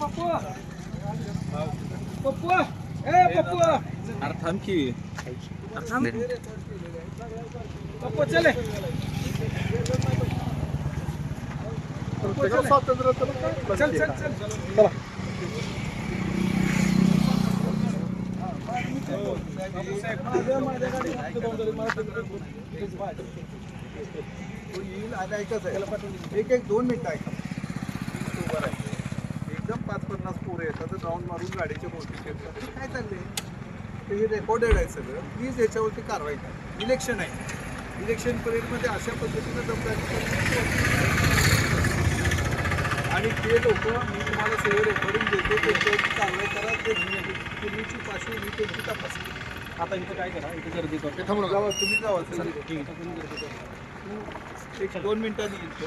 पप्पू! पप्पू! ए पप्पू! अरे थांब की. पप्पू चले स्वातंत्र्य चल चल चल. चला. येईल आणि ऐकच आहे. एक एक दोन मिनिटं ऐका. एकदम पाच पन्नास पोरं येतात राऊंड मारून गाडीच्या फिरतात. हे काय चाललंय? ते हे रेकॉर्डेड आहे सगळं प्लीज याच्यावरती कारवाई करा इलेक्शन आहे. इलेक्शन पिरियडमध्ये अशा पद्धतीनं दमदाटी आणि ते लोक मी तुम्हाला सगळे रेकॉर्डिंग देतो त्यांच्यावरती कारवाई करा ते पूर्वीची पार्श्वभूमी त्यांची तपासा आता इथं काय करा? इथं गर्दी करतो. जावा तुम्ही जावा सगळे. ठीक आहे. एक दोन मिनिटांनी येतो.